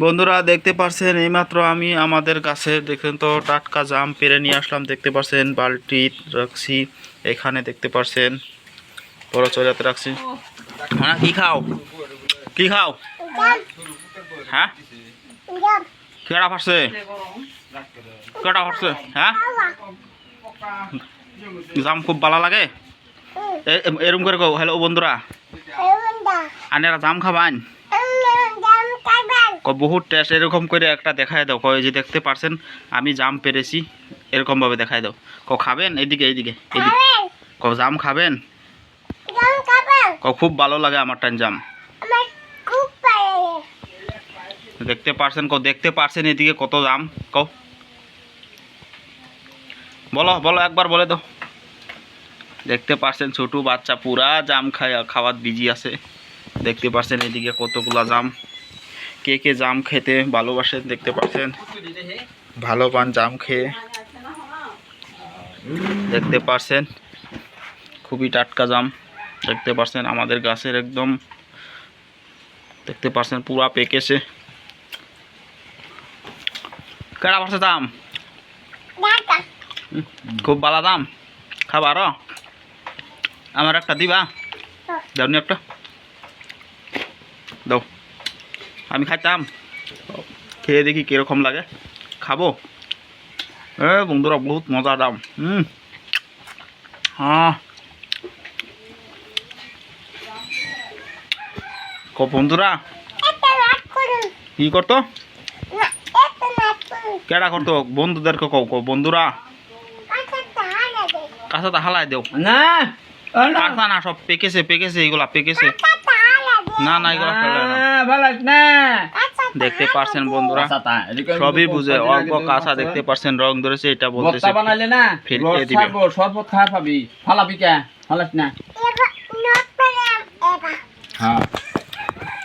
বন্ধুরা দেখতে পারছেন এইমাত্র আমি আমাদের গাছে দেখেন তো টাটকা জাম পেরে নিয়ে আসলাম। দেখতে পারছেন বালতি রাখছি এখানে দেখতে পারছেন বড় রাখছি। হ্যাঁ কি খাও? কি খাও? হ্যাঁ? কেডা ফাটছে? কেডা ফাটছে? হ্যাঁ? জাম খুব ভালো লাগে? এরম করে কও হ্যালো বন্ধুরা। আনেরা জাম খাবান ক বহুত টেস্ট এরকম করে একটা দেখায় দাও কয় যে দেখতে পারছেন আমি জাম পেরেছি এরকম ভাবে দেখায় দাও। ক খাবেন? এদিকে এইদিকে এদিকে ক জাম খাবেন? ক খুব ভালো লাগে আমার টান জাম। দেখতে পারছেন ক দেখতে পারছেন এদিকে কত জাম। ক। বলো বলো একবার বলে দাও। দেখতে পারছেন ছোট বাচ্চা পুরা জাম খায় খাওয়ার বিজি আছে। দেখতে পারছেন এদিকে কতগুলা জাম। কে কে জাম খেতে ভালোবাসেন দেখতে পাচ্ছেন। ভালো পান জাম খেয়ে। দেখতে পারছেন, খুবই টাটকা জাম। দেখতে পারছেন আমাদের গাছের একদম, দেখতে পারছেন পুরা পেকেছে। কেডা পারছে দাম খুব ভালো দাম খাবার আমার একটা দিবা। যাওনি একটা। দাও। আমি খাইতাম। খেয়ে দেখি কীরকম লাগে। খাব। এ বন্ধুরা বহুত মজা দাম। হুম। হ্যাঁ ক বন্ধুরা কি করতো? কেডা করতো? বন্ধুদেরকে কও কও বন্ধুরা। কাঁচাটা হালাই দেও। না কাঁচা না সব পেকেছে পেকেছে এগুলা পেকেছে। না না এগুলো না। ভালো না। দেখতে পারছেন বন্ধুরা? সবই বুঝে অল্প কাঁচা দেখতে পারছেন রং ধরেছে এটা বলতেছে। বানাইলে না? ফেলতে রস দিবে। শরবত পাবি। ফালাবি কে? ফালাস না। হ্যাঁ।